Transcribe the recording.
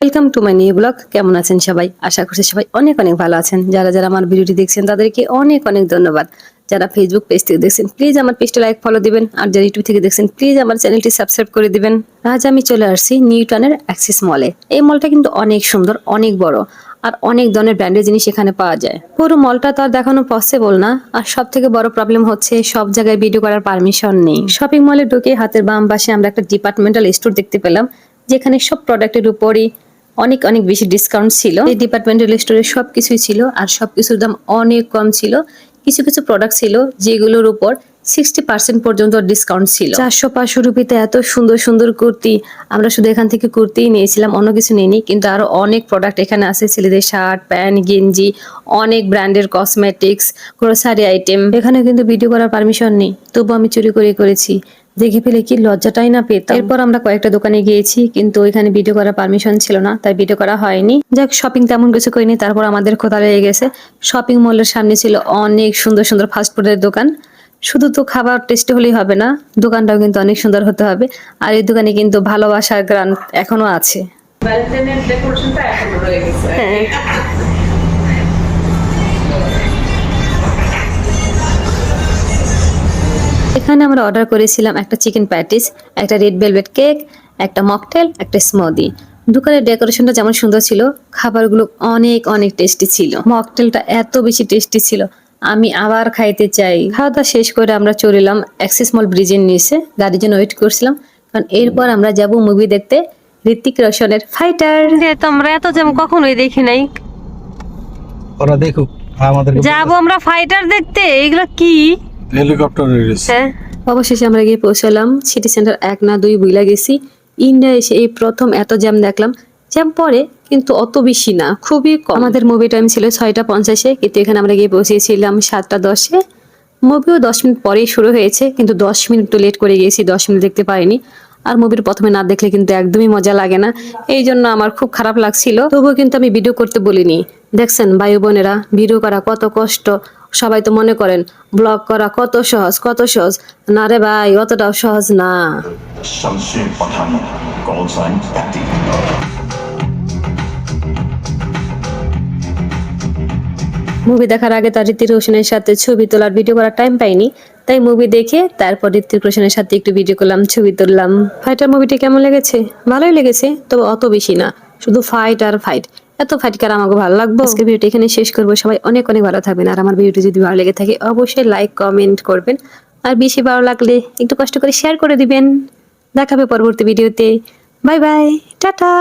Welcome to my new blog কেমন আছেন সবাই? আশা করছি সবাই অনেক অনেক ভালো আছেন। যারা যারা আমার ভিডিওটি দেখছেন, তাদেরকে অনেক অনেক ধন্যবাদ। যারা ফেসবুক পেজ থেকে দেখছেন প্লিজ আমার পেজটা লাইক ফলো দিবেন। আর যারা ইউটিউব থেকে দেখছেন প্লিজ আমার চ্যানেলটি সাবস্ক্রাইব করে দিবেন। আজ আমি চলে আসছি নিউটনের অ্যাক্সিস মলে এই মলটা কিন্তু অনেক সুন্দর, অনেক বড়। আর অনেক ধরনের ব্র্যান্ডের জিনিস এখানে পাওয়া যায়। পুরো মলটা তো আর দেখানো পসিবল না। আর সব থেকে বড় প্রবলেম হচ্ছে, সব জায়গায় ভিডিও করার পারমিশন নেই। শপিং মলে ঢুকে হাতের বাম পাশে আমরা একটা ডিপার্টমেন্টাল স্টোর দেখতে পেলাম। যেখানে সব প্রোডাক্টের উপরই অনেক অনেক বেশি ডিসকাউন্ট ছিল। এই ডিপার্টমেন্টাল স্টোরে সবকিছুই ছিল আর সব কিছুর দাম অনেক কম ছিল। কিছু কিছু প্রোডাক্ট ছিল যেগুলোর উপর সিক্সটি পার্সেন্ট পর্যন্ত ডিসকাউন্ট ছিল। চারশো পাঁচশো রুপিতে এত সুন্দর সুন্দর কুর্তি, আমরা শুধু এখান থেকে কুর্তিই নিয়েছিলাম, অন্য কিছু নিইনি, কিন্তু আরও অনেক প্রোডাক্ট এখানে আছে, ছেলেদের শার্ট, প্যান্ট, গেঞ্জি, অনেক ব্র্যান্ডের কসমেটিক্স গ্রোসারি আইটেম এখানে কিন্তু ভিডিও করার পারমিশন নেই, তবু আমি চুরি করে করেছি। দেখে ফেলে কি লজ্জাটাই না পেতাম। এরপর আমরা কয়েকটা দোকানে গিয়েছি, কিন্তু ওইখানে ভিডিও করার পারমিশন ছিল না, তাই ভিডিও করা হয়নি। যাক শপিং তেমন কিছু করিনি, তারপর আমাদের খোদা লেগে গেছে। শপিং মলের সামনে ছিল অনেক সুন্দর সুন্দর ফাস্টফুডের দোকান। শুধু তো খাবার টেস্ট হলেই হবে না দোকানটাও কিন্তু অনেক সুন্দর হতে হবে। আর এই দোকানে কিন্তু ভালোবাসার গ্রান এখনও আছে। গেছে। এখানে আমরা অর্ডার করেছিলাম একটা চিকেন প্যাটিস একটা রেড ভেলভেট কেক একটা মকটেল একটা স্মদি দোকানের ডেকোরেশনটা যেমন সুন্দর ছিল খাবারগুলো অনেক অনেক টেস্টি ছিল। মকটেলটা এত বেশি টেস্টি ছিল। আমি আবার খাইতে চাই। খাওয়া দাওয়া শেষ করে আমরা চলিলাম অ্যাক্সিস মল ব্রিজের নিচে। গাড়ির জন্য ওয়েট করছিলাম। কারণ এরপর আমরা যাব মুভি দেখতে ঋতিক রোশনের ফাইটার তোমরা এত যেমন কখনোই দেখি নাই। ওরা দেখুক আমাদেরকে যাব আমরা ফাইটার দেখতে? এগুলো কি? হেলিকপ্টার হ্যাঁ। অবশেষে আমরা গিয়ে পৌঁছালাম। সিটি সেন্টার এক না দুই বুইলা গেছি। ইন্ডিয়া এসে এই প্রথম এত জ্যাম দেখলাম। জ্যাম পরে কিন্তু অত বেশি না খুবই কম আমাদের মুভি টাইম ছিল ছয়টা পঞ্চাশে কিন্তু এখানে আমরা গিয়ে পৌঁছেছিলাম সাতটা দশে মুভিও দশ মিনিট পরেই শুরু হয়েছে, কিন্তু দশ মিনিট তো লেট করে গিয়েছি, দশ মিনিট দেখতে পারিনি। আর মুভির প্রথমে না দেখলে কিন্তু একদমই মজা লাগে না। এই জন্য আমার খুব খারাপ লাগছিল। তবুও কিন্তু আমি ভিডিও করতে বলিনি। দেখছেন ভাই বোনেরা, ভিডিও করা কত কষ্ট। সবাই তো মনে করেন ব্লগ করা কত সহজ কত সহজ। না রে ভাই, অতটাও সহজ না। মুভি দেখার আগে তার ঋতিক রোশনের সাথে ছবি তোলার ভিডিও করার টাইম পাইনি, তাই মুভি দেখে তারপর ঋতিক রোশনের সাথে একটু ভিডিও করলাম, ছবি তুললাম। ফাইটার মুভিটি কেমন লেগেছে? ভালোই লেগেছে, তবে অত বেশি না, শুধু ফাইট আর ফাইট এত ফাইট কার আমাকে ভালো লাগবে? আজকে ভিডিওটি এখানে শেষ করব। সবাই অনেক অনেক ভালো থাকবেন, আর আমার ভিডিওটি যদি ভালো লেগে থাকে, অবশ্যই লাইক কমেন্ট করবেন। আর বেশি ভালো লাগলে একটু কষ্ট করে শেয়ার করে দিবেন। দেখাবে পরবর্তী ভিডিওতে বাই বাই টাটা!